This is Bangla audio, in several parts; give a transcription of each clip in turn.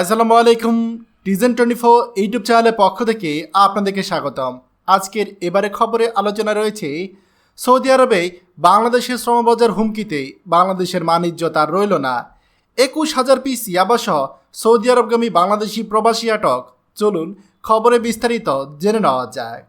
আসসালামু আলাইকুম টিজেন টোয়েন্টি ফোর ইউটিউব চ্যানেলের পক্ষ থেকে আপনাদেরকে স্বাগতম। আজকের এবারে খবরে আলোচনা রয়েছে, সৌদি আরবে বাংলাদেশের শ্রমবাজার হুমকিতে বাংলাদেশের মানিজ্য তার রইল না। একুশ হাজার পিস ইয়াবাসহ সৌদি আরবগামী বাংলাদেশি প্রবাসী আটক। চলুন খবরে বিস্তারিত জেনে নেওয়া যায়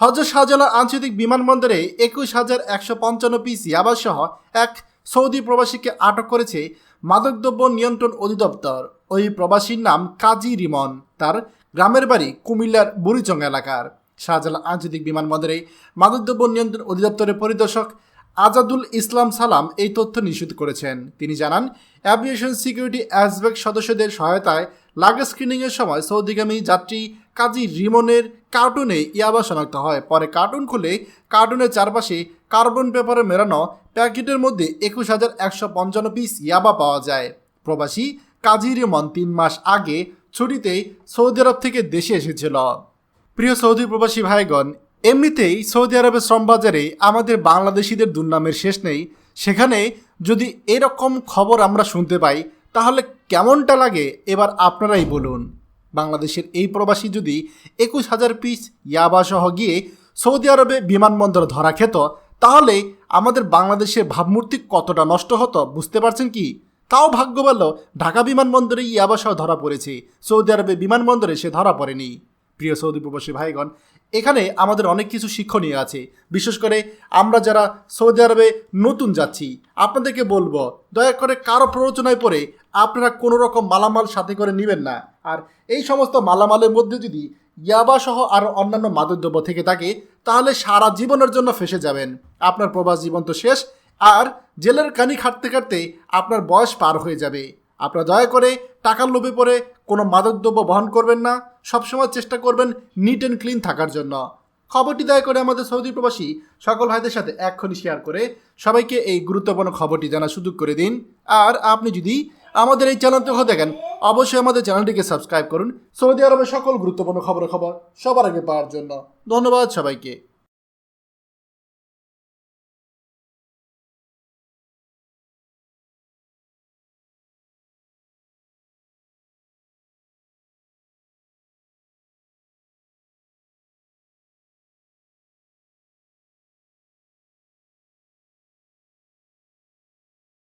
হজরত শাহজালাল আঞ্চলিক বিমানবন্দরে একুশ হাজার একশো পঞ্চান্ন পিস ইয়াবাসহ এক সৌদি প্রবাসীকে আটক করেছে মাদকদ্রব্য নিয়ন্ত্রণ অধিদপ্তর। ওই প্রবাসীর নাম কাজী রিমন। তার গ্রামের বাড়ি কুমিল্লার বুড়িচং এলাকার। শাহজালাল আঞ্চলিক বিমানবন্দরে মাদকদ্রব্য নিয়ন্ত্রণ অধিদপ্তরের পরিদর্শক আজাদুল ইসলাম সালাম এই তথ্য নিশ্চিত করেছেন। তিনি জানান, অ্যাভিয়েশন সিকিউরিটি অ্যাসবেক সদস্যদের সহায়তায় লাগেজ স্ক্রিনিংয়ের সময় সৌদিগামী যাত্রী কাজী রিমনের কার্টুনে ইয়াবা শনাক্ত হয়। পরে কার্টুন খুলে কার্টুনের চারপাশে কার্বন পেপারে মেরানো প্যাকেটের মধ্যে একুশ হাজার একশো পঞ্চান্ন পিস ইয়াবা পাওয়া যায়। প্রবাসী কাজী রিমন তিন মাস আগে ছুটিতে সৌদি আরব থেকে দেশে এসেছিল। প্রিয় সৌদি প্রবাসী ভাইগণ, এমনিতেই সৌদি আরবের শ্রমবাজারে আমাদের বাংলাদেশিদের দুর্নামের শেষ নেই। সেখানে যদি এরকম খবর আমরা শুনতে পাই, তাহলে কেমনটা লাগে? এবার আপনারাই বলুন। বাংলাদেশের এই প্রবাসী যদি একুশ হাজার পিস ইয়াবা সহ গিয়ে সৌদি আরবে বিমানবন্দর ধরা খেত, তাহলে আমাদের বাংলাদেশের ভাবমূর্তি কতটা নষ্ট হতো বুঝতে পারছেন কি? তাও ভাগ্য ভালো ঢাকা বিমানবন্দরে ইয়াবা সহ ধরা পড়েছে। সৌদি আরবে বিমানবন্দরে সে ধরা পড়েনি। প্রিয় সৌদি প্রবাসী ভাইগণ এখানে আমাদের অনেক কিছু শিক্ষণীয় আছে। বিশেষ করে আমরা যারা সৌদি আরবে নতুন যাচ্ছি, আপনাদেরকে বলব, দয়া করে কারও প্ররোচনায় পড়ে আপনারা কোনো রকম মালামাল সাথে করে নেবেন না। আর এই সমস্ত মালামালের মধ্যে যদি ইয়াবা সহ আর অন্যান্য মাদকদ্রব্য থেকে থাকে, তাহলে সারা জীবনের জন্য ফেসে যাবেন। আপনার প্রবাস জীবন তো শেষ, আর জেলের কানি খাটতে খাটতে আপনার বয়স পার হয়ে যাবে। আপনারা দয়া করে টাকার লোভে পড়ে কোনো মাদকদ্রব্য বহন করবেন না। সবসময় চেষ্টা করবেন নিট অ্যান্ড ক্লিন থাকার জন্য। খবরটি দয়া করে আমাদের সৌদি প্রবাসী সকল ভাইদের সাথে এক্ষুনি শেয়ার করে সবাইকে এই গুরুত্বপূর্ণ খবরটি জানার সুযোগ করে দিন। আর আপনি যদি আমাদের এই চ্যানেল থেকে দেখেন, অবশ্যই আমাদের চ্যানেলটিকে সাবস্ক্রাইব করুন। সৌদি আরবের সকল গুরুত্বপূর্ণ খবর খবর সবার আগে পাওয়ার জন্য। ধন্যবাদ সবাইকে।